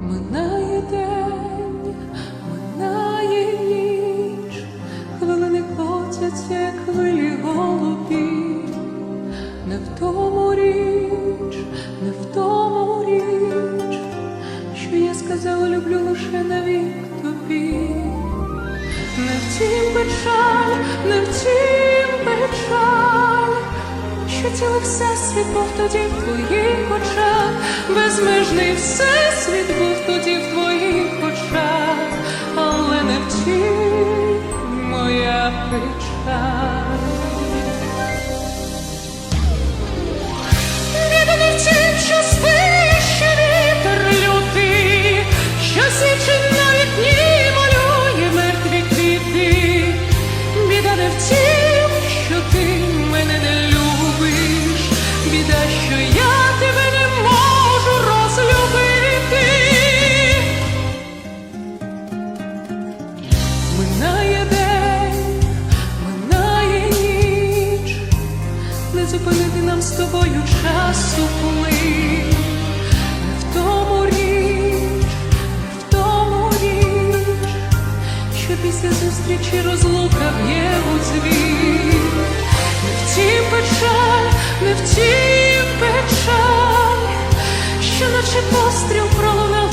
Минає день, минає ніч, хвилини котяться, як хвилі голубі, не в тому річ, не в тому річ, що я сказала, люблю лише навік тобі, не в втім печаль, не в втім печаль, що цілий всесвіт був тоді в твоїх очах безмежний всесвіт був тоді в твоїх очах, але не втім моя печаль. Нам з тобою часу уплив, в тому річ, в тому річ, що після зустрічі розлука б'є у дзвін. Не в тім печаль, не в тім печаль, що наче постріл пролунав